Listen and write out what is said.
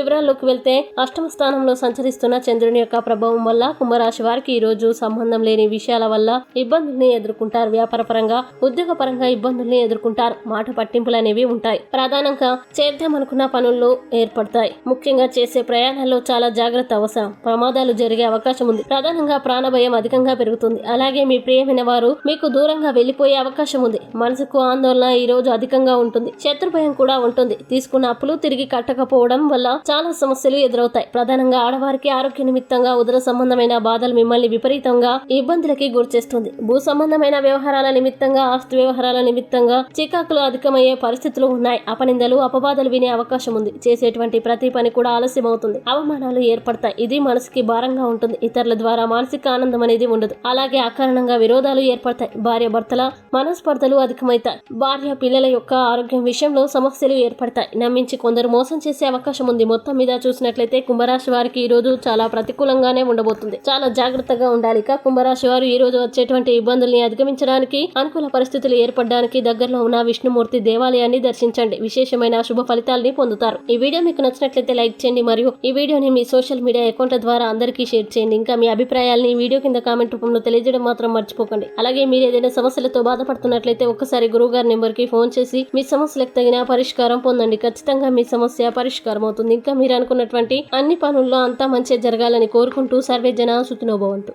వివరాల్లోకి వెళ్తే అష్టమ స్థానంలో సంచరిస్తున్న చంద్రుని యొక్క ప్రభావం వల్ల కుంభరాశి వారికి ఈ రోజు సంబంధం లేని విషయాల వల్ల ఇబ్బందుల్ని ఎదుర్కొంటారు. వ్యాపార పరంగా ఉద్యోగ పరంగా ఇబ్బందుల్ని ఎదుర్కొంటారు. మాట పట్టింపులు అనేవి ఉంటాయి. ప్రధానంగా చేద్దామనుకున్న పనుల్లో ఏర్పడతాయి. ముఖ్యంగా చేసే ప్రయాణాల్లో చాలా జాగ్రత్త అవసరం. ప్రమాదాలు జరిగే అవకాశం ఉంది. ప్రధానంగా ప్రాణభయం అధికంగా పెరుగుతుంది. అలాగే మీ ప్రియమైన వారు మీకు దూరంగా వెళ్ళిపోయే అవకాశం ఉంది. మనసుకు ఆందోళన ఈ రోజు అధికంగా ఉంటుంది. శత్రు భయం కూడా ఉంటుంది. తీసుకున్న అప్పులు తిరిగి కట్టకపోవడం వల్ల చాలా సమస్యలు ఎదురవుతాయి. ప్రధానంగా ఆడవారికి ఆరోగ్య నిమిత్తంగా ఉదర సంబంధమైన బాధలు మిమ్మల్ని విపరీతంగా ఇబ్బందులకి గురిచేస్తుంది భూ సంబంధమైన వ్యవహారాల నిమిత్తంగా ఆస్తి వ్యవహారాల నిమిత్తంగా చికాకులు అధికమయ్యే పరిస్థితులు ఉన్నాయి. అపనిందలు అపవాదాలు వినే అవకాశం ఉంది. చేసేటువంటి ప్రతి పని కూడా ఆలస్యం అవుతుంది అవమానాలు ఏర్పడతాయి. ఇది మనసుకి భారంగా ఉంటుంది. ఇతరుల ద్వారా మానసిక ఆనందం అనేది ఉండదు. అలాగే అకారణంగా విరోధాలు ఏర్పడతాయి. భార్య భర్తల మనస్పర్ధలు అధికమవుతాయి. భార్య పిల్లల యొక్క ఆరోగ్యం విషయంలో సమస్యలు ఏర్పడతాయి. నమ్మించి కొందరు మోసం చేసే అవకాశం ఉంది. మొత్తం మీద చూసినట్లయితే కుంభరాశి వారికి ఈ రోజు చాలా ప్రతికూలంగానే ఉండబోతుంది. చాలా జాగ్రత్తగా ఉండాలి. ఇక కుంభరాశి వారు ఈ రోజు వచ్చేటువంటి ఇబ్బందుల్ని అధిగమించడానికి అనుకూల పరిస్థితులు ఏర్పడడానికి దగ్గరలో ఉన్న విష్ణుమూర్తి దేవాలయాన్ని దర్శించండి. విశేషమైన శుభ ఫలితాల్ని పొందుతారు. ఈ వీడియో మీకు నచ్చినట్లయితే లైక్ చేయండి. మరియు ఈ వీడియోని మీ సోషల్ మీడియా అకౌంట్ల ద్వారా అందరికీ షేర్ చేయండి. ఇంకా మీ అభిప్రాయాల్ని వీడియో కింద కామెంట్ రూపంలో తెలియజేయడం మాత్రం మర్చిపోకండి. అలాగే మీరు ఏదైనా సమస్యలతో బాధపడుతున్నట్లయితే ఒక్కసారి గురువు గారి నెంబర్కి ఫోన్ చేసి మీ సమస్యలకు తగిన పరిష్కారం పొందండి. ఖచ్చితంగా మీ సమస్య పరిష్కారం అవుతుంది ఇంకా మీరు అనుకున్నటువంటి అన్ని పనుల్లో అంతా మంచి జరగాలని కోరుకుంటూ సర్వే జన సుఖినోభవంతు